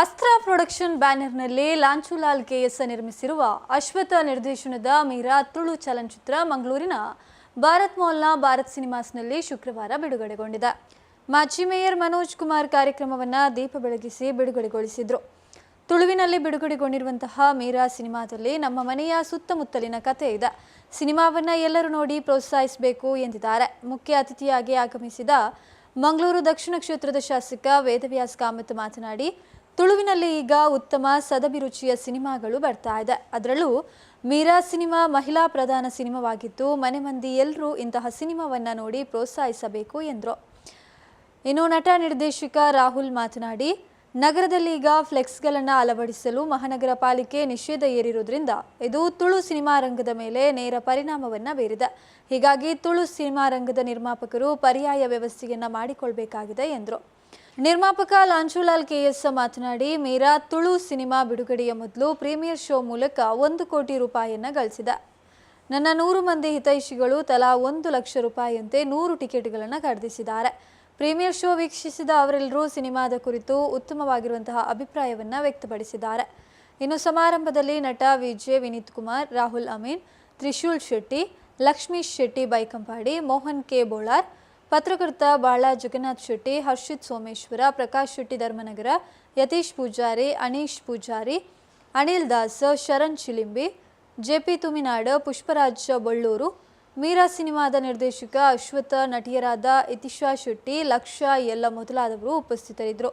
ಅಸ್ತ್ರ production ಬ್ಯಾನರ್ನಲ್ಲಿ ಲಾಂಚುಲಾಲ್ KS ನಿರ್ಮಿಸಿರುವ ಅಶ್ವಥ ನಿರ್ದೇಶನದ ಮೀರಾ ತುಳು ಚಲನಚಿತ್ರ ಮಂಗಳೂರಿನ ಭಾರತ್ ಮಾಲ್ನ ಭಾರತ್ ಸಿನಿಮಾಸ್ನಲ್ಲಿ ಶುಕ್ರವಾರ ಬಿಡುಗಡೆಗೊಂಡಿದೆ. ಮಾಜಿ ಮೇಯರ್ ಮನೋಜ್ ಕುಮಾರ್ ಕಾರ್ಯಕ್ರಮವನ್ನು ದೀಪ ಬೆಳಗಿಸಿ ಬಿಡುಗಡೆಗೊಳಿಸಿದ್ರು. ತುಳುವಿನಲ್ಲಿ ಬಿಡುಗಡೆಗೊಂಡಿರುವಂತಹ ಮೀರಾ ಸಿನಿಮಾದಲ್ಲಿ ನಮ್ಮ ಮನೆಯ ಸುತ್ತಮುತ್ತಲಿನ ಕಥೆ ಇದೆ. ಸಿನಿಮಾವನ್ನ ಎಲ್ಲರೂ ನೋಡಿ ಪ್ರೋತ್ಸಾಹಿಸಬೇಕು ಎಂದಿದ್ದಾರೆ. ಮುಖ್ಯ ಅತಿಥಿಯಾಗಿ ಆಗಮಿಸಿದ ಮಂಗಳೂರು ದಕ್ಷಿಣ ಕ್ಷೇತ್ರದ ಶಾಸಕ ವೇದವ್ಯಾಸ್ ಕಾಮತ್ ಮಾತನಾಡಿ ತುಳುವಿನಲ್ಲಿ ಈಗ ಉತ್ತಮ ಸದಭಿರುಚಿಯ ಸಿನಿಮಾಗಳು ಬರ್ತಾ ಇದೆ. ಅದರಲ್ಲೂ ಮೀರಾ ಸಿನಿಮಾ ಮಹಿಳಾ ಪ್ರಧಾನ ಸಿನಿಮಾವಾಗಿದ್ದು, ಮನೆ ಮಂದಿ ಎಲ್ಲರೂ ಇಂತಹ ಸಿನಿಮಾವನ್ನು ನೋಡಿ ಪ್ರೋತ್ಸಾಹಿಸಬೇಕು ಎಂದರು. ಇನ್ನು ನಟ ನಿರ್ದೇಶಕ ರಾಹುಲ್ ಮಾತನಾಡಿ, ನಗರದಲ್ಲಿ ಈಗ ಫ್ಲೆಕ್ಸ್ಗಳನ್ನು ಅಳವಡಿಸಲು ಮಹಾನಗರ ಪಾಲಿಕೆ ನಿಷೇಧ ಏರಿರುವುದರಿಂದ ಇದು ತುಳು ಸಿನಿಮಾ ರಂಗದ ಮೇಲೆ ನೇರ ಪರಿಣಾಮವನ್ನು ಬೀರಿದೆ. ಹೀಗಾಗಿ ತುಳು ಸಿನಿಮಾ ರಂಗದ ನಿರ್ಮಾಪಕರು ಪರ್ಯಾಯ ವ್ಯವಸ್ಥೆಯನ್ನು ಮಾಡಿಕೊಳ್ಬೇಕಾಗಿದೆ ಎಂದರು. ನಿರ್ಮಾಪಕ ಲಾಂಚುಲಾಲ್ ಕೆಎಸ್ ಮಾತನಾಡಿ, ಮೀರಾ ತುಳು ಸಿನಿಮಾ ಬಿಡುಗಡೆಯ ಮೊದಲು ಪ್ರೀಮಿಯರ್ ಶೋ ಮೂಲಕ ಒಂದು ಕೋಟಿ ರೂಪಾಯಿಯನ್ನು ಗಳಿಸಿದೆ. ನನ್ನ ನೂರು ಮಂದಿ ಹಿತೈಷಿಗಳು ತಲಾ ಒಂದು ಲಕ್ಷ ರೂಪಾಯಿಯಂತೆ ನೂರು ಟಿಕೆಟ್ಗಳನ್ನು ಖರೀದಿಸಿದ್ದಾರೆ. ಪ್ರೀಮಿಯರ್ ಶೋ ವೀಕ್ಷಿಸಿದ ಅವರೆಲ್ಲರೂ ಸಿನಿಮಾದ ಕುರಿತು ಉತ್ತಮವಾಗಿರುವಂತಹ ಅಭಿಪ್ರಾಯವನ್ನು ವ್ಯಕ್ತಪಡಿಸಿದ್ದಾರೆ. ಇನ್ನು ಸಮಾರಂಭದಲ್ಲಿ ನಟ ವಿಜಯ್, ವಿನೀತ್ ಕುಮಾರ್, ರಾಹುಲ್ ಅಮೀನ್, ತ್ರಿಶೂಲ್ ಶೆಟ್ಟಿ, ಲಕ್ಷ್ಮೀಶ್ ಶೆಟ್ಟಿ, ಬೈಕಂಪಾಡಿ, ಮೋಹನ್ ಕೆ ಬೋಳಾರ್ ಪತ್ರಕರ್ತ ಬಾಳ ಜಗನ್ನಾಥ್ ಶೆಟ್ಟಿ, ಹರ್ಷಿತ್ ಸೋಮೇಶ್ವರ, ಪ್ರಕಾಶ್ ಶೆಟ್ಟಿ ಧರ್ಮನಗರ, ಯತೀಶ್ ಪೂಜಾರಿ, ಅನೀಶ್ ಪೂಜಾರಿ, ಅನಿಲ್ ದಾಸ್, ಶರಣ್ ಚಿಲಿಂಬಿ ಜೆಪಿ ತುಮಿನಾಡ್, ಪುಷ್ಪರಾಜ್ ಬಳ್ಳೂರು, ಮೀರಾ ಸಿನಿಮಾದ ನಿರ್ದೇಶಕ ಅಶ್ವಥ ನಟಿಯರಾದ ಇತಿಶಾ ಶೆಟ್ಟಿ, ಲಕ್ಷ ಎಲ್ಲ ಮೊದಲಾದವರು ಉಪಸ್ಥಿತರಿದ್ದರು.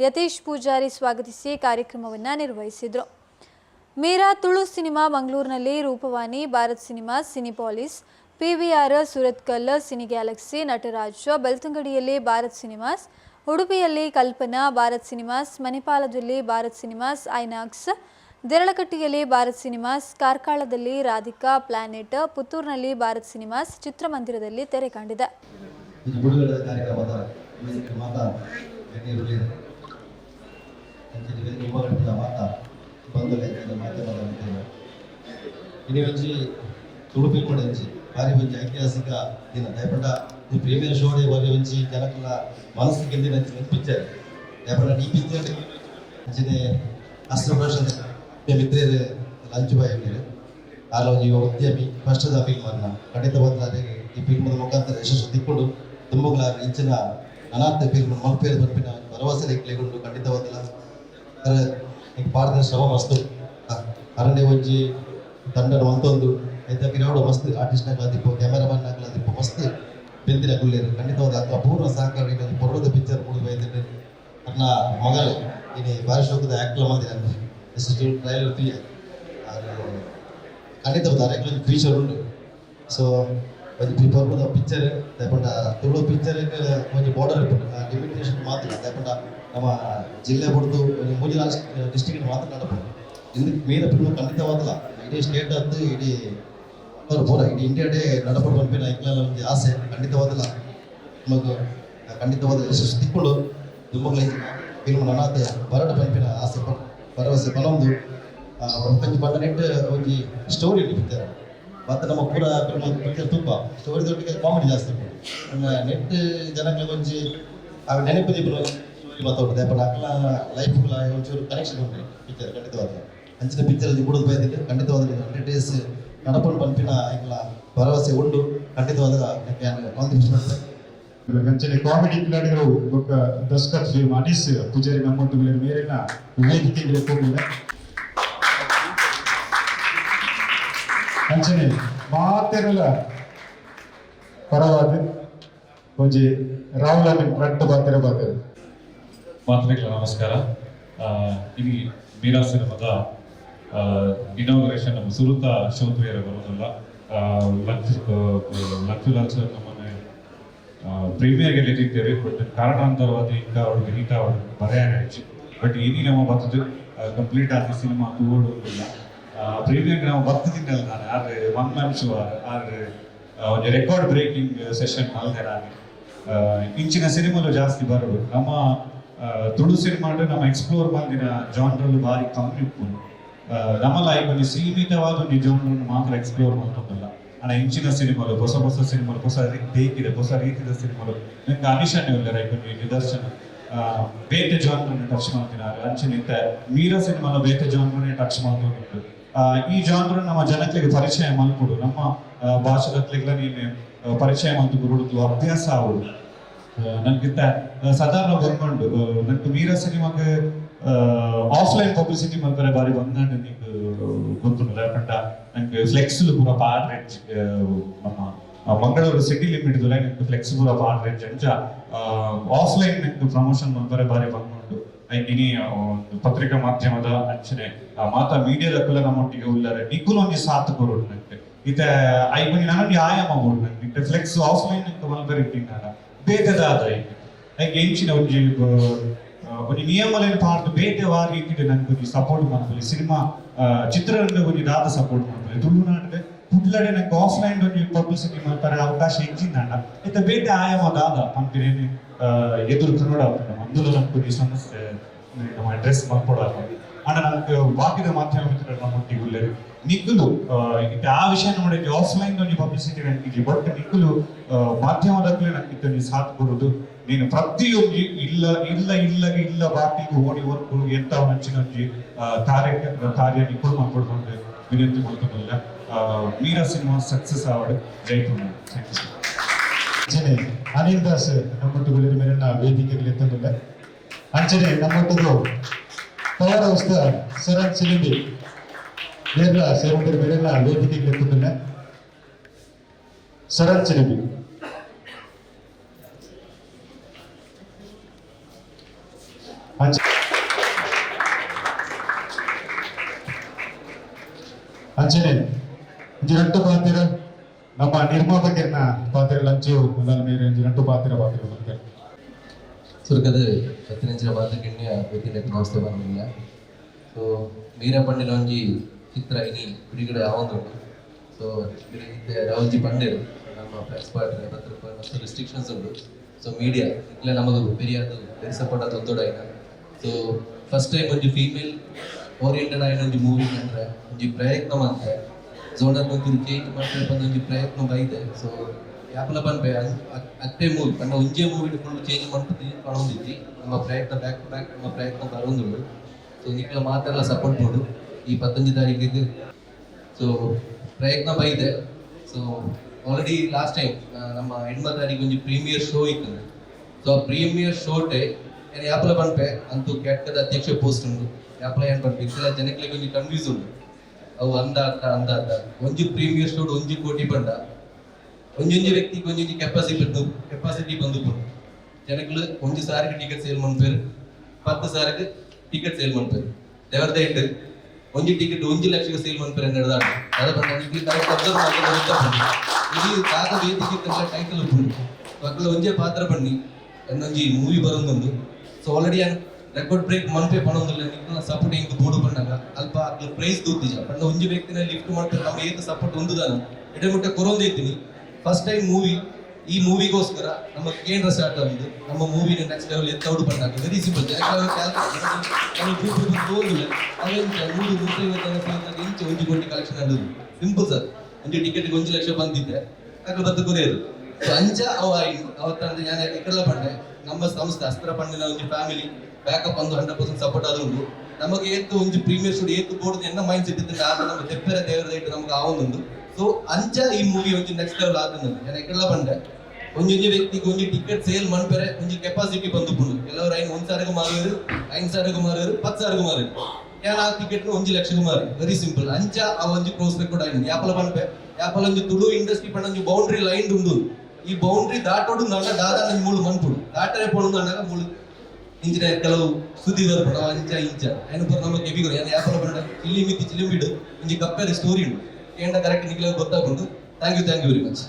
ಯತೀಶ್ ಪೂಜಾರಿ ಸ್ವಾಗತಿಸಿ ಕಾರ್ಯಕ್ರಮವನ್ನು ನಿರ್ವಹಿಸಿದರು. ಮೀರಾ ತುಳು ಸಿನಿಮಾ ಮಂಗಳೂರಿನಲ್ಲಿ Roopavani, Bharat cinema, Cinepolis PVR Surathkal cine galaxy Nataraj ಬೆಳ್ತಂಗಡಿಯಲ್ಲಿ Bharat cinemas, ಉಡುಪಿಯಲ್ಲಿ ಕಲ್ಪನಾ, ಭಾರತ್ ಸಿನಿಮಾಸ್, ಮಣಿಪಾಲದಲ್ಲಿ ಭಾರತ್ ಸಿನಿಮಾಸ್, ಐನಾಕ್ಸ್ ದೇರಳಕಟ್ಟಿಯಲ್ಲಿ ಭಾರತ್ ಸಿನಿಮಾಸ್, ಕಾರ್ಕಳದಲ್ಲಿ ರಾಧಿಕಾ, ಪ್ಲಾನೆಟ್, ಪುತ್ತೂರಿನಲ್ಲಿ ಭಾರತ್ ಸಿನಿಮಾಸ್, ಚಿತ್ರಮಂದಿರದಲ್ಲಿ ತೆರೆ ಕಂಡಿದೆ. ಇದು ಫಿಲ್ಮ್ ಒಂಜಿ ಐತಿಹಾಸಿಕ ದಿನ. ದಯಪಡ ಈ ಪ್ರೀಮಿಯರ್ ಶೋಡೆ ಒಂಜಿ ಜನಕಲ ಮನಸ್ಸು ಗೆದ್ದಿನ ಒಂದು ಪಿಕ್ಚರ್ ದಯಪಂಡ ಈ ಪಿಚ್ಚರ್ ಅಂಚಿನ ಅಸ್ತ್ರ ಪ್ರದರ್ಶನ ಮಿತ್ರರು ಲಂಚ್ ಬಾಯ್ ಆಲ ಒಂಜಿ ಉದ್ಯಮಿ ಕಷ್ಟದ ಫಿಲ್ಮ್ ಅನ್ನ ಖಂಡಿತವಾದ ಈ ಫಿಲ್ಮದ ಮುಖಾಂತರ ಯಶಸ್ಸು ತಿಕ್ಕೊಂಡು ತುಂಬಗಳ ಇಂಚಿನ ಅನಾಥ ಫಿಲ್ಮ್ ಮಲ್ಪೇರು ಬರ್ಪಿನ ಭರವಸೆ ಲೆಕ್ಕಲೆಗೊಂಡು ಖಂಡಿತವಾದಲ್ಲ ಆದರೆ ಈಗ ಪಾಡಿದ ಶ್ರಮ ಮಸ್ತು. ಅರಣ್ಯ ಒಂಜಿ ತಂಡನ ಮಂತೊಂದು ಎಂತ ಪಿರಾವಡು ಮಸ್ತ್ ಆರ್ಟಿಸ್ಟ್ ಆಗ್ಲದಿಪ್ಪು ಕ್ಯಾಮೆರಾಮನ್ ಆಗ್ಲದಿಪ್ಪು ಮಸ್ತ್ ಬೆಂದಿನ ಗುಲ್ಲೇರು ಖಂಡಿತವಾದ ಅದು ಅಪೂರ್ವ ಸಹಕಾರ ಇನ್ನೊಂದು ಪರ್ವದ ಪಿಕ್ಚರ್ ಮೂಡಿ ಬೈದಿದ್ದು ನನ್ನ ಮಗಳು ಇನ್ನು ಬಾರಿ ಶೋಕದ ಆಕ್ಲ ಮಾಡಿದ ಎಷ್ಟು ಟ್ರಯಲ್ ತೀಯ ಖಂಡಿತ ಡೈರೆಕ್ಟ್ ಫೀಚರ್ ಉಂಟು. ಸೊ ಒಂದು ಪರ್ವದ ಪಿಕ್ಚರ್ ದಯಪಂಡ ತುಳು ಪಿಕ್ಚರ್ ಒಂದು ಬಾರ್ಡರ್ ಲಿಮಿಟೇಷನ್ ಮಾತ್ರ ದಯಪಂಡ ನಮ್ಮ ಜಿಲ್ಲೆ ಹೊಡೆದು, ಒಂದು ಮೂರು ಡಿಸ್ಟ್ರಿಕ್ಟ್ ಮಾತ್ರ ನಡಪು ಇಲ್ಲಿ ಮೀನ ಫಿಲ್ಮ್ ಖಂಡಿತವಾದಲ್ಲ. ಇಡೀ ಸ್ಟೇಟ್ ಅದು ಇಡೀ ಪೂರ ಇಡೀ ಇಂಡಿಯಾ ಡೇ ನಡಪಡು ಬಂದ್ಬಿನ ಐಕ್ಲೆಲ್ಲ ಆಸೆ, ಖಂಡಿತವಾದಲ್ಲ. ನಮಗೆ ಖಂಡಿತವಾದ ಯಶಸ್ಸು ತಿಕ್ಕೊಂಡು ದುಮ್ಮಗಳ ಫಿಲ್ಮ್ ನನಾತೆ ಬರಟ ಪಂಪಿನ ಆಸೆ ಭರವಸೆ ಬಲೊಂದು ಒಂಜಿ ಬಂದ ನೆಟ್ ಒಂಜಿ ಸ್ಟೋರಿ ಪಿಕ್ಚರ್ ಮತ್ತೆ ನಮ್ಮ ಪೂರ ಫಿಲ್ಮ್ ತುಂಬ ಸ್ಟೋರಿ ದೊಡ್ಡ ಕಾಮಿಡಿ ಜಾಸ್ತಿ. ನಮ್ಮ ನೆಟ್ ಒಂಜಿ ಅವು ನೆನಪು ಮಾತಾಡೋದು ದಯಪಡ ಅಕ್ಕಲ ಲೈಫ್ ಒಂಚೂರು ಕನೆಕ್ಷನ್ ಉಂಟು. ಪಿಕ್ಚರ್ ಖಂಡಿತವಾದ. ಅಂಚಿನ ಪಿಕ್ಚರ್ ಬಿಡೋದು ಬೈದಿಲ್ಲ ಖಂಡಿತವಾದ ಹಂಡ್ರೆಡ್ ಡೇಸ್ ನಡಪಡು ಪಂಪಿನ ಐಕಲ ಭರವಸೆ ಉಂಡು. ಖಂಡಿತವಾದ ಅಂಚನೆ ಕಾಮಿಡಿ ಕಿಲಾಡಿಗಳು ಒಬ್ಬ ದಸ್ಕತ್ ಫೇಮ್ ಅನೀಸ್ ಪೂಜಾರಿ ನಮ್ಮೊಟ್ಟು ಮೇಲಿನ ವೇದಿಕೆಗೆ ಹೋಗಿಲ್ಲ ಅಂಚನೆ ಮಾತೆರಲ ಪರವಾದ ಒಂಜಿ ರಾಹುಲ್ ರಟ್ಟು ಬಾತೆರ ಬಾತೆರ ಮಾತರಿಗಳ ನಮಸ್ಕಾರ. ಇಲ್ಲಿ ಮೀರಾ ಸಿನಿಮಾದ ಇನಾಗ್ರೇಷನ್ ನಮ್ಮ ಸುರುತ ಶೋತ್ವೇರ ಬರೋದಿಲ್ಲ ಲಕ್ಷ ಲಕ್ಷ ನಮ್ಮನೆ ಪ್ರೀಮಿಯರ್ಗೆ ಎಲ್ಲಿದ್ದೇವೆ ಬಟ್ ಕಾರಣಾಂತರವಾದ ಈಗ ಅವ್ರಿಗೆ ಈಗ ಅವ್ರು ಹೆಚ್ಚು. ಬಟ್ ಇನಿ ನಮ್ಮ ಬರ್ತದೆ ಕಂಪ್ಲೀಟ್ ಆಗಿ ಸಿನಿಮಾ ತೂಗೋಡುವುದಿಲ್ಲ ಪ್ರೀಮಿಯರ್ಗೆ ನಾವು ಬರ್ತದಿದ್ದಲ್ಲ ನಾನು ಆದ್ರೆ ಒನ್ ಮ್ಯಾನ್ ಶೋ ಆದ್ರೆ ಒಂದು ರೆಕಾರ್ಡ್ ಬ್ರೇಕಿಂಗ್ ಸೆಷನ್ ಮಲ್ದರಾಗಿ ಇಂಚಿನ ಸಿನಿಮಾಲು ಜಾಸ್ತಿ ಬರಬೇಕು. ನಮ್ಮ ತುಳು ಸಿನಿಮಾ ನಮ್ಮ ಎಕ್ಸ್ಪ್ಲೋರ್ ಮಾಡಿದ ಜಾನ್ರಲ್ ಭಾರಿ ಕಮ್ಮಿ ಉಪ್ಪು ಈಗ ಒಂದು ಸೀಮಿತವಾದ ನಿಜವನ್ನು ಮಾತ್ರ ಎಕ್ಸ್ಪ್ಲೋರ್ ಮಾಡೋದಲ್ಲ ಅಣ್ಣ ಇಂಚಿನ ಸಿನಿಮಾಗಳು ಹೊಸ ಹೊಸ ಸಿನಿಮಾಗಳು ಹೊಸ ಬೇಕಿದೆ ಹೊಸ ರೀತಿಯ ಸಿನಿಮಾಗಳು. ನಂಗೆ ಅನಿಶಾನೆ ರೈಟ್ ಒಂದು ನಿದರ್ಶನ? ಬೇತೆ ಜಾನ್ ಟಚ್ ಮಾಡ್ತಿದ್ದಾರೆ ನಿಂತ ಮೀರ ಸಿನಿಮಾನ ಬೇತೆ ಜಾನ್ ಟಚ್ ಮಾಡ್ಕೊಂಡು ಈ ಜಾನ್ರ ನಮ್ಮ ಜನಕ್ಕೆ ಪರಿಚಯ ಮಲ್ಕೊಡು ನಮ್ಮ ಆ, ಭಾಷೆಗತ್ಲೆಗಳ ನೀನು ಪರಿಚಯ ಗುರುಡು ಅಭ್ಯಾಸ ನನ್ಗಿಂತ ನನಗಿಂತ ಸಾಧಾರಣ ಬಂದ್ಕೊಂಡು ನನಗೆ ಮೀರ ಸಿನಿಮಾಗೆ ಪಬ್ಲಿಸಿಟಿ ಮಾಡ್ತಾರೆ ಬಾರಿ ಬಂದಂಡು ನಿಂಗೆ ಗೊತ್ತುಂಟು ಯಾಕಂಡ ನನಗೆ ಫ್ಲೆಕ್ಸಿಲ್ ಪೂರ ಪಾರ್ ರೇಂಜ್ ನಮ್ಮ ಮಂಗಳೂರು ಸಿಟಿ ಲಿಮಿಟ್ ನನಗೆ ಫ್ಲೆಕ್ಸ್ ಪೂರ ಪಾಡ್ರೆ ಅಂಚ ಆಫ್ಲೈನ್ ನನಗೆ ಪ್ರಮೋಷನ್ ಮಾಡ್ತಾರೆ ಬಾರಿ ಬಂದ್ಕೊಂಡು ಐನಿ ಒಂದು ಪತ್ರಿಕಾ ಮಾಧ್ಯಮದ ಅಂಚನೆ ಮಾತ ಮೀಡಿಯಾದ ಕುಲ ನಮ್ಮೊಟ್ಟಿಗೆ ಉಳ್ಳರೆ ನಿಕ್ಕುಲು ಒಂಜಿ ಸಾತ್ ಕೊರೋಡು ನನಗೆ ಇತ ಐಬನಿ ನಾನು ಆಯಾಮ ಬೋಡು ನನಗೆ ಫ್ಲೆಕ್ಸ್ ಆಫ್ಲೈನ್ ನನಗೆ ಮಲ್ಬರಿ ತಿನ್ನಾರ ಬೇಗದಾದ ಈಗ ಎಂಚಿನ ಒಂಜಿ ನಿಯಮಲೆನ್ ಪಾರ್ಟ್ ಬೇತೆ ವಾರಿ ಇಟ್ಟಿದೆ ನನಗೆ ಒಂಜಿ ಸಪೋರ್ಟ್ ಮಾಡ್ತಾರೆ ಸಿನಿಮಾ ಚಿತ್ರರಂಗ ಒಂಜಿ ದಾದ ಸಪೋರ್ಟ್ ಮಾಡ್ತಾರೆ ತುಳುನಾಡಿಗೆ ಕುಡ್ಲಡೆ ನಂಗೆ ಆಫ್ಲೈನ್ ಒಂಜಿ ಪಬ್ಲಿಸಿಟಿ ಮಾಡ್ತಾರೆ, ಅವಕಾಶ ಹೆಚ್ಚಿಂದಾಂಡ ಇತ್ತ ಬೇತೆ ಆಯಾಮ ದಾದ ಪಂಪಿನೇನು ಎದುರು ಕನ್ನಡ ಮಂದುಲ ನಮ್ಗೆ ಸಮಸ್ಯೆ ನಮ್ಮ ಅಡ್ರೆಸ್ ಮಾಡ್ಕೊಡ ಅಣ್ಣ, ನನಗೆ ಬಾಕಿದ ಮಾಧ್ಯಮ ಮಿತ್ರರು ನಮ್ಮೊಟ್ಟಿಗೆ ಉಳ್ಳರು ನಿಕ್ಕಲು ಆ ವಿಷಯ ನೋಡಿದ್ರೆ ಆಫ್ಲೈನ್ ಒಂಜಿ ಪಬ್ಲಿಸಿಟಿ ನನಗೆ ಬಟ್ ನಿಕ್ಕಲು ಮಾಧ್ಯಮದಾಗಲೇ ನನಗೆ ಸಾಥ್ ಕೊಡುದು. ನೀನು ಪ್ರತಿಯೊಂದು ಇಲ್ಲ ಇಲ್ಲ ಇಲ್ಲ ಇಲ್ಲ ಬಾಕಿಗೆ ಓಡಿ ವರ್ಕು ಎಂತ ಹಂಚಿನ ಒಂಜಿ ಆ, ಕಾರ್ಯ ಕಾರ್ಯ ನಿಕ್ಕಲು ಮಾಡ್ಕೊಡ್ಕೊಂಡು ವಿನಂತಿ ಮಾಡ್ಕೊಂಡಿಲ್ಲ ಮೀರಾ ಸಿನಿಮಾ ಸಕ್ಸಸ್ ಆವಡ್ ಜೈ ಪುಣ್ಯ ಥ್ಯಾಂಕ್ ಯು ಅಂಚನೆ ಅನಿಲ್ ದಾಸ್ ನಮ್ಮೊಟ್ಟು ಬೆಳೆದ ಮೇಲಿನ ವೇದಿಕೆಗೆ ಎತ್ತಲಿಲ್ಲ ಅಂಚನೆ ನಮ್ಮೊಟ್ಟಿಗೂ ಪವರ್ ಹೌಸ್ ದ ಸರಣ್ ಸಿಲಿಂಡಿ ನೇರ ಸೇರಿದ ಮೇಲಿನ ವೇದಿಕೆಗೆ ಎತ್ತಲಿಲ್ಲ ಸರಣ್ ಸಿಲಿಂಡಿ ಅಂಚನೆ ಇಂಜಿನಂಟು ಪಾತ್ರ, ನಮ್ಮ ನಿರ್ಮಾಪಕರನ್ನ ಪಾತ್ರ ಲಂಚು ನನ್ನ ಮೇಲೆ ಇಂಜಿನಂಟು ಪಾತ್ರ ಪಾತ್ರ ಸುರ್ಕದ ಹತ್ತಿರಂಚಿನ ಬಾತಕಿಣ್ಯ ವ್ಯಕ್ತಿನ ನಮಸ್ತೆ ಬಂದಿಲ್ಲ ಸೊ ಮೀರ ಪಂಡಿನ ಒಂಜಿ ಚಿತ್ರ ಇನಿ ಬಿಡುಗಡೆ ಆವೊಂದು ಸೊ ಇತ್ತೆ ರಾವಜಿ ಪಂಡೇರು ನಮ್ಮ ಪ್ರೆಸ್ ಪಾರ್ಟ್ ಪತ್ರ ರೆಸ್ಟ್ರಿಕ್ಷನ್ಸ್ ಉಂಟು. ಸೊ ಮೀಡಿಯಾ ಇಲ್ಲ ನಮದು ಪೆರಿಯಾದು ದೊಡ್ಡ ಆಯ್ನ ಸೊ ಫಸ್ಟ್ ಟೈಮ್ ಒಂಜಿ ಫೀಮೇಲ್ ಓರಿಯೆಂಟೆಡ್ ಆಯ್ನ ಒಂಜಿ ಮೂವಿ ಕಂಡ್ರೆ ಒಂಜಿ ಪ್ರಯತ್ನ ಮಾಡ್ತಾರೆ. ಝೋನಲ್ ಒಂಚೂರು ಚೇಂಜ್ ಮಾಡ್ತಾರೆ ಬಂದು ಒಂಜಿ ಪ್ರಯತ್ನ ಬೈದೆ. ಸೊ ಯಾಪಲ ಪನ್ಪೆ ಅತ್ತೆ ಮೂವಿ ಕಣ್ಣ ಒಂಜೆ ಮೂವಿ ಇಟ್ಕೊಂಡು ಚೇಂಜ್ ಮಾಡ್ತದೆ ಕಾಣೊಂದಿದ್ದಿ ನಮ್ಮ ಪ್ರಯತ್ನ ಬ್ಯಾಕ್ ಟು ಬ್ಯಾಕ್ ನಮ್ಮ ಪ್ರಯತ್ನ ಬರೋದುಂಡು ಸೊ ನಿಖಿಲ ಮಾತೆಲ್ಲ ಸಪೋರ್ಟ್ ಮಾಡು ಈ ಪತ್ತೊಂದು ತಾರೀಕಿಗೆ. ಸೊ ಪ್ರಯತ್ನ ಬೈದೆ. ಸೊ ಆಲ್ರೆಡಿ ಲಾಸ್ಟ್ ಟೈಮ್ ನಮ್ಮ ಎಂಟನೇ ತಾರೀಕು ಒಂದು ಪ್ರೀಮಿಯರ್ ಶೋ ಇತ್ತು ಸೊ ಆ ಪ್ರೀಮಿಯರ್ నేను యాప్లో పంపే ಅಂತೂ ಕೆಟ್ಟದ కదా ಪೋಸ್ಟ್ పోస్ట్ ఉండు యాప్లో ఏం పంపి ఇలా జనకులకి కొంచెం కన్ఫ్యూజ్ ಅವು ಅಂದ ಅರ್ಥ ಅಂದ ಅರ್ಥ ಒಂಜಿ ಪ್ರೀಮಿಯರ್ ಸ್ಟೋಡ್ ಒಂಜಿ ಕೋಟಿ ಬಂಡ ಒಂಜೊಂಜಿ ವ್ಯಕ್ತಿಗೆ ಒಂಜೊಂಜಿ ಕೆಪಾಸಿಟಿ ಬಂದು ಕೆಪಾಸಿಟಿ ಬಂದು ಬಂದು ಜನಗಳು ಒಂಜಿ ಸಾರಿಗೆ ಟಿಕೆಟ್ ಸೇಲ್ ಮಾಡ್ಪೇರು ಪತ್ತು ಸಾರಿಗೆ ಟಿಕೆಟ್ ಸೇಲ್ ಮಾಡ್ಪೇರು ದೇವರದೇ ಇಟ್ಟು ಒಂಜಿ ಟಿಕೆಟ್ ಒಂಜಿ ಲಕ್ಷಕ್ಕೆ ಸೇಲ್ ಮಾಡ್ಪೇರು ಅನ್ನೋದು ಅರ್ಥ ಅದ ಬಂದ ಅಬ್ಸರ್ವ್ ಮಾಡಿ ಇದು ಕಾದ ವೇದಿಕೆ ಟೈಟಲ್ ಉಂಟು. ಮಕ್ಕಳು ಒಂಜೇ ಪಾತ್ರ ಬನ್ನಿ. ಅನ್ನೊಂಜಿ ಮೂವಿ ಬರೋದೊಂದು ಸೊ ಆಲ್ರೆಡಿ ರೆಕಾರ್ಡ್ ಬ್ರೇಕ್ ಮನ್ಪೆ ಪಣೊಂದುಲ್ಲ ನಿನ್ನ ಸಪೋರ್ಟ್ ಇಂಗ್ ಬೋಡು ಪಂಡಗ ಅಲ್ಪ ಅಗ್ಲ ಪ್ರೈಸ್ ದೂತಿಜ ಪಂಡ ಒಂಜಿ ವ್ಯಕ್ತಿನ ಲಿಫ್ಟ್ ಮಾಡ್ಕೊಂಡು ನಮ್ಮ ಏತ ಸಪೋರ್ಟ್ ಉಂದುದಾನ ಎಡೆ ಮುಟ್ಟ ಕೊರೊಂದು ಫಸ್ಟ್ ಟೈಮ್ ಮೂವಿ ಈ ಮೂವಿಗೋಸ್ಕರ ನಮ್ಮ ಕೇಂದ್ರ ಸ್ಟಾರ್ಟ್ ಆಗಿದೆ ನಮ್ಮ ಮೂವಿನ ನೆಕ್ಸ್ಟ್ ಲೆವೆಲ್ ಎತ್ತೌಡು ಪಂಡಾಗ ವೆರಿ ಸಿಂಪಲ್ ತೋದಿಲ್ಲ ಅವೆಂತ ಮೂರು ನೂರೈವತ್ತು ಇಂಚು ಒಂಜಿ ಕೋಟಿ ಕಲೆಕ್ಷನ್ ಅದು ಸಿಂಪಲ್ ಸರ್ ಒಂಜಿ ಟಿಕೆಟ್ಗೆ ಒಂಜು ಲಕ್ಷ ಬಂದಿದ್ದೆ. ಅಕ್ಕ ಬತ್ತು ಕೊನೆಯದು ಅಂಚ, ಅವ ಅವತ್ತಂದ್ರೆ ನಾನು ಇಕ್ಕಲ್ಲ ಪಂಡೆ ನಮ್ಮ ಸಂಸ್ಥೆ ಅಸ್ತ್ರ ಪಂಡಿನ ಒಂಜಿ ಫ್ಯಾಮಿಲಿ ಬ್ಯಾಕಪ್ ಒಂದು ಹಂಡ್ರೆಡ್ ಪರ್ಸೆಂಟ್ ಸಪೋರ್ಟ್ ಆದುಂಡು ನಮಗೆ ಎದ್ದು ಒಂದು ಪ್ರೀಮಿಯರ್ ಸ್ಟುಡಿಯೋ ಏತು ಬೋರ್ಡ್ ಎನ್ನ ಮೈಂಡ್ ಸೆಟ್ ಇದ್ದರೆ ಆದ ನಮ್ಮ ತೆಪ್ಪೆರ ದೇವರ ಇಟ್ಟು ನಮಗೆ ಆವೊಂದುಂಡು ಸೊ ಅಂಚ ಈ ಮೂವಿ ಒಂಜಿ ನೆಕ್ಸ್ಟ್ ಲೆವೆಲ್ ಆದ ನಾನು ಇಕಲ್ಲ ಪಂಡೆ ಒಂಜಿ ಒಂಜಿ ವ್ಯಕ್ತಿಗೆ ಒಂಜಿ ಟಿಕೆಟ್ ಸೇಲ್ ಮನ್ಪೆರೆ ಒಂಜಿ ಕೆಪಾಸಿಟಿ ಬಂದು ಪುಂಡು ಎಲ್ಲರೂ ಐನ್ ಒಂದ್ ಸಾವಿರಗೂ ಮಾರುವರು ಐನ್ ಸಾವಿರಗೂ ಮಾರುವರು, ಪತ್ತು ಯಾನ್ ಆ ಟಿಕೆಟ್ ಒಂಜಿ ಲಕ್ಷಗೂ ಮಾರು ವೆರಿ ಸಿಂಪಲ್ ಅಂಚ ಆ ಒಂಜಿ ಕ್ಲೋಸ್ ರೆಕಾರ್ಡ್ ಯಾಪಲ ಪನ್ಪೆ ಯಾಪಲ ಒಂಜಿ ತುಳು ಇಂಡಸ್ಟ್ರಿ ಪಂಡ ಒಂಜಿ ಬೌಂಡ್ರಿ ಲೈನ್ ಉಂಡು ಈ ಬೌಂಡ್ರಿ ದಾಟೋಡು ನನ್ನ ದಾದ ಮೂಳು ಮನ್ಪುಡು. ದಾಟರೆ ಪೊಡು ಅಂದಾಗ ಮೂಳು. ಇಂಚಿನ ಕೆಲವು ಸುದ್ದಿ ಬರ್ಪಡ ಇಂಚ ಇಂಚ. ಏನು ಪರ ನಮ್ಮ ಕೆಬಿಗಳು ಏನು ಯಾಪಲ ಬಂಡ ಇಲ್ಲಿ ಮಿತಿ ಚಿಲ್ಲಿ ಬಿಡು ಇಂಜಿ ಕಪ್ಪೆದ ಸ್ಟೋರಿ ಉಂಟು. ಏನ ಕರೆಕ್ಟ್ ನಿಗಲ ಗೊತ್ತಾಗ್ಬಂದು thank you thank you very much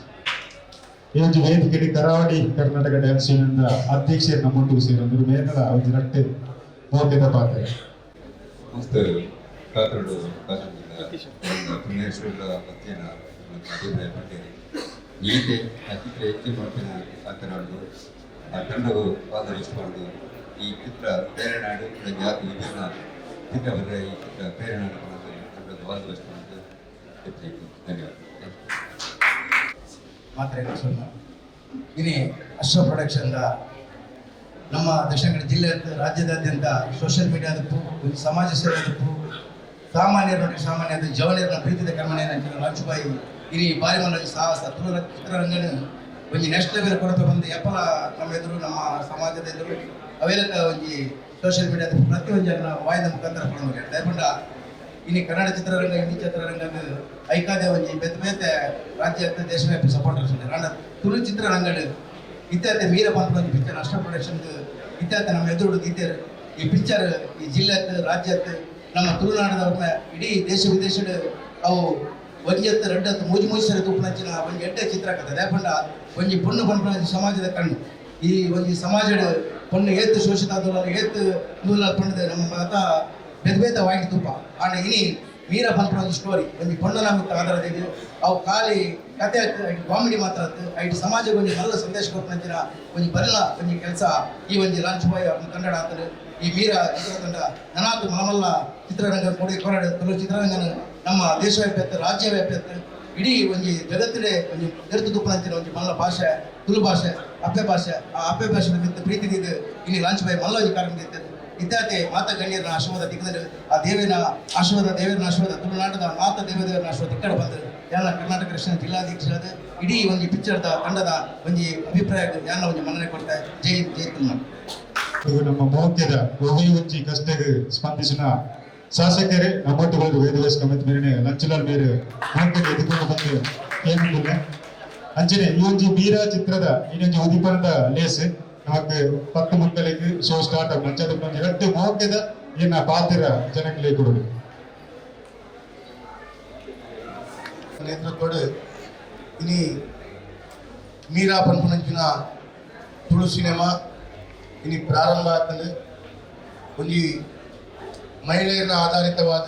ಇವತ್ತು ವೇದಿಕೆಗೆ ಕರಾವಳಿ ಕರ್ನಾಟಕ ಡ್ಯಾನ್ಸ್ ಯೂನಿಯನ್ ಅಧ್ಯಕ್ಷರು ನಮ್ಮೊಟ್ಟಿಗೆ ಸೇರಿದ್ರು. ಮೇಗಳ ಒಂದು ರಟ್ಟೆ. ಮೌಲ್ಯದ ಪಾತ್ರ. ಮಸ್ತ್ ಕಾತ್ರಡು ಕಾತುಡಿಂದ ಪುಣ್ಯೇಶ್ವರ ಮಧ್ಯಾಹ್ನ ಅಭಿಪ್ರಾಯ ಪಟ್ಟಿರಿ ಈತೆ ಚಿತ್ರ ಹೆಚ್ಚು ಮಾಡ್ತೇನೆ ಮಾತನಾಡುದು ಆ ತಂಡವು ಆಧರಿಸಿಕೊಂಡು ಈ ಚಿತ್ರ ಪ್ರೇರಣಾಡು ಜಾತಿ ವಿಭಿನ್ನ ಚಿತ್ರ ಬಂದರೆ ಈ ಚಿತ್ರ ಪ್ರೇರಣಾಡು ತಂಡದ ಆಧರಿಸಿಕೊಂಡು ಹೆಚ್ಚಾಯಿತು ಧನ್ಯವಾದ. ಮಾತ್ರ ಇನಿ ಅಶ್ವ ಪ್ರೊಡಕ್ಷನ್ದ ನಮ್ಮ ದಕ್ಷಿಣ ಕನ್ನಡ ಜಿಲ್ಲೆ ರಾಜ್ಯದಾದ್ಯಂತ ಸೋಷಿಯಲ್ ಮೀಡಿಯಾದಕ್ಕೂ ಒಂದು ಸಮಾಜ ಸೇವೆ ಸಾಮಾನ್ಯರ ಸಾಮಾನ್ಯ ಜವನಿಯರನ್ನ ಪ್ರೀತಿದ ಕರ್ಮಣೆಯನ್ನು ರಾಜುಬಾಯಿ ಇನಿ ಬಾರಿ ಮನ ಸಾಹಸ. ತುಳು ಚಿತ್ರರಂಗನ ಒಂಜಿ ನೆಕ್ಸ್ಟ್ ಲೆವೆಲ್ ಕೊರತೆ ಬಂದು ಎಪ್ಪಲ ನಮ್ಮ ಎದುರು, ನಮ್ಮ ಸಮಾಜದ ಎದುರು. ಅವೆಲ್ಲ ಒಂಜಿ ಸೋಷಿಯಲ್ ಮೀಡಿಯಾದ ಪ್ರತಿ ಒಂದು ಜನ ವಾಯ್ದ ಮುಖಾಂತರ ಕೊಡಬೇಕು ದಯಪಂಡ ಇನಿ ಕನ್ನಡ ಚಿತ್ರರಂಗ, ಹಿಂದಿ ಚಿತ್ರರಂಗ ಐಕಾದೆ ಒಂಜಿ ಬೆತ್ತ ಬೇತೆ ರಾಜ್ಯ ದೇಶವ್ಯಾಪಿ ಸಪೋರ್ಟರ್ಸ್ ಉಂಟು ಅಂಡ ತುಳು ಚಿತ್ರರಂಗಡ್ ಇತ್ಯಾದಿ ಮೀರ ಬಂದ ಒಂದು ಪಿಕ್ಚರ್ ಅಷ್ಟ ಪ್ರೊಡಕ್ಷನ್ ಇತ್ಯಾದಿ ನಮ್ಮ ಎದುರು ಇದ್ದಾರೆ ಈ ಪಿಕ್ಚರ್ ಈ ಜಿಲ್ಲೆತ್ ರಾಜ್ಯತ್ ನಮ್ಮ ತುಳುನಾಡದವ್ರನ್ನ ಇಡೀ ದೇಶ ವಿದೇಶದ ಅವು ಒಂಜಿ ಎತ್ತ ರೆಡ್ಡತ್ತು ಮೂಜಿ ಮೂಜಿ ಸರಿ ತುಪ್ಪನಂಚಿನ ಒಂಜಿ ಎಡ್ಡೆ ಚಿತ್ರ ಕಥೆ ರೇಪಂಡ ಒಂಜಿ ಪೊಣ್ಣು ಪಂಪನ ಸಮಾಜದ ಕಣ್ಣು. ಈ ಒಂಜಿ ಸಮಾಜದ ಪೊಣ್ಣು ಏತ್ ಶೋಷಿತ ಆದೋಲ್ಲ ಏತ್ ನೂಲ ಪಣ್ಣದ ನಮ್ಮ ಅತ ಬೇದ ಬೇದ ವಾಗಿ ತುಪ್ಪ. ಆಂಡ ಇನಿ ಮೀರ ಪಂಪನ ಸ್ಟೋರಿ ಒಂಜಿ ಪೊಣ್ಣು ನಮಗೆ ಆಧಾರದ ಇದು. ಅವು ಖಾಲಿ ಕತೆ ಕಾಮಿಡಿ ಮಾತ್ರ ಐಟ್ ಸಮಾಜಕ್ಕೆ ಒಂದು ನಲ್ಲ ಸಂದೇಶ ಕೊಟ್ಟನಂಚಿನ ಒಂಜಿ ಬರಲ್ಲ ಒಂಜಿ ಕೆಲಸ. ಈ ಒಂಜಿ ಲಾಂಚ್ ಬಾಯ್ ಕನ್ನಡ ಈ ವೀರ ಚಿತ್ರತಂಡ ನನಾತು ಮಲಮಲ್ಲ ಚಿತ್ರರಂಗ ಕೊಡಿ ತುಳು ಚಿತ್ರರಂಗನ ನಮ್ಮ ದೇಶವ್ಯಾಪಿ ಆಯ್ತು ರಾಜ್ಯವ್ಯಾಪಿ ಆಯ್ತು ಇಡೀ ಒಂಜಿ ಜಗತ್ತಿಡೆ ಒಂಜಿ ಎರ್ತು ತುಪ್ಪನಂಚಿನ ಒಂಜಿ ಮಲ್ಲ ಭಾಷೆ, ತುಳು ಭಾಷೆ, ಅಪ್ಪೆ ಭಾಷೆ, ಆ ಅಪ್ಪೆ ಭಾಷೆ ಪ್ರೀತಿ ಇದೆ ಇಲ್ಲಿ ಲಾಂಚ್ ಬೈ ಮಲ್ಲ ಕಾರ್ಯಕ್ರಮ ಇತ್ತು ಇತ್ಯಾದಿ ಮಾತ ಗಣ್ಯರನ್ನ ಆಶೀರ್ವಾದ ದಿಕ್ಕದಲ್ಲಿ ಆ ದೇವಿನ ಆಶೀರ್ವಾದ ದೇವರನ ಆಶೀರ್ವಾದ ತುಳುನಾಡದ ಮಾತ ದೇವದೇವರ ಆಶೀರ್ವಾದ ಇಕ್ಕಡೆ ಕಡೆ ಬಂದರು. ಎಲ್ಲ ಕರ್ನಾಟಕ ಕೃಷ್ಣ ಜಿಲ್ಲಾಧೀಕ್ಷರಾದ ಇಡೀ ಒಂದು ಪಿಕ್ಚರ್ದ ತಂಡದ ಒಂದು ಅಭಿಪ್ರಾಯ ಯಾನ ಒಂದು ಮನ್ನಣೆ ಕೊಡ್ತಾರೆ ಜೈ ಜೈ ತುಳುನಾಡು. ನಮ್ಮ ಮೌಖ್ಯದ ಒಹಿ ಕಷ್ಟಗೆ ಸ್ಪಂದಿಸಿನ ಶಾಸಕರೇ ನಮ್ಮೊಟ್ಟುಗಳು ವೇದವೇಶ ಕಮಿಟಿ ಮೇರೆ ಲಂಚಲಾಲ್ ಮೇರೆ ಮೌಖ್ಯದ ಎದುಕೊಂಡು ಬಂದು ಏನಿಲ್ಲ ಅಂಚನೆ ಈ ಒಂಜಿ ಚಿತ್ರದ ಇನ್ನೊಂಜಿ ಉದಿಪನದ ಲೇಸ್ ನಮಕ್ ಪತ್ತು ಮಕ್ಕಳಿಗೆ ಶೋ ಸ್ಟಾರ್ಟ್ ಆಗಿ ಮಂಚದ ಜಗತ್ತು ಮೌಖ್ಯದ ಏನ ಪಾತ್ರ ಜನಗಳಿಗೆ ಕೊಡೋದು? ಇನಿ ಮೀರಾ ಪನ್ಪುನಂಚಿನ ತುಳು ಸಿನಿಮಾ ಇನಿ ಪ್ರಾರಂಭ ಆಗ್ತದೆ ಒಂಜಿ ಮಹಿಳೆಯರನ್ನ ಆಧಾರಿತವಾದ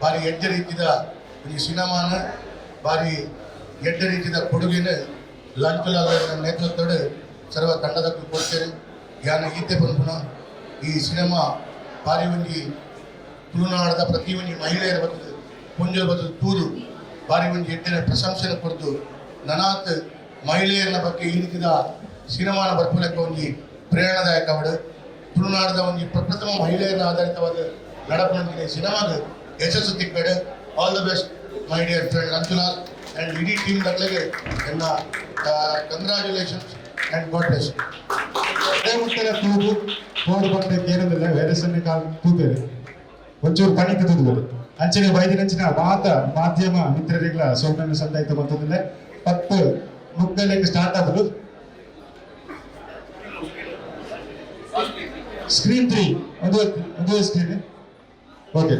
ಬಾರಿ ಎಡ್ಡ ರೀತಿದ ಒಂಜಿ ಸಿನಿಮಾನ ಬಾರಿ ಎಡ್ಡ ರೀತಿದ ಕೊಡುಗೆನ ಲಂಚಲಾಲ ನೇತೃತ್ವಡು ಸರ್ವ ತಂಡದಕ್ಕೂ ಕೊಡ್ತೇನೆ ಯಾನ ಈತೆ ಪನ್ಪುನ ಈ ಸಿನಿಮಾ ಬಾರಿ ಒಂಜಿ ತುಳುನಾಡದ ಪ್ರತಿ ಒಂಜಿ ಮಹಿಳೆಯರ ಬರ್ತದೆ ಪುಂಜರ ಬರ್ತದೆ ತೂರು ಬಾರಿ ಒಂಜಿ ಎಡ್ಡಿನ ಪ್ರಶಂಸನೆ ಕೊಡ್ದು ನನಾತ್ ಮಹಿಳೆಯರ ಬಗ್ಗೆ ಈ ರೀತಿದ ಸಿನಿಮಾನ ಬರ್ಪುಲಕ್ಕೆ ಒಂಜಿ ಪ್ರೇರಣಾದಾಯಕ ಅವಳು ತುಳುನಾಡದ ಒಂದು ಪ್ರಪ್ರಥಮ ಮಹಿಳೆಯರ ಆಧಾರಿತವಾದ ನಡಪಣಿಗೆ ಸಿನಿಮಾದ ಯಶಸ್ಸು ತಿಕ್ಕಡೆ all the best my dear friend Anjunath and ಇಡೀ ಟೀಮ್ ದಕ್ಲೆಗೆ ಎಲ್ಲ ಕಂಗ್ರ್ಯಾಚುಲೇಷನ್ಸ್ ಆ್ಯಂಡ್ ಗಾಡ್ ಬೆಸ್ಟ್ ಮುಟ್ಟದ ತೂಗು ಕೋಡು ಬಂದ ಕೇರಳದ ವೈರಸ್ಸನ್ನು ಕಾಲ್ ತೂತೇವೆ ಒಂಚೂರು ಪಣಿಕೆ ತೂದುಗಳು ಅಂಚನೆ ಬೈದಿನಂಚಿನ ಮಾತ ಮಾಧ್ಯಮ ಮಿತ್ರರಿಗಳ ಸೌಮ್ಯ ಸಂದಾಯಿತ ಬಂತಂದ್ರೆ, ಪತ್ತು ಮುಕ್ಕಲಿಗೆ ಸ್ಟಾರ್ಟ್ ಆಗುದು ಸ್ಕ್ರೀನ್ ತ್ರೀ ಒಂದು ಒಂದು ಸ್ಕ್ರೀನ್ ಓಕೆ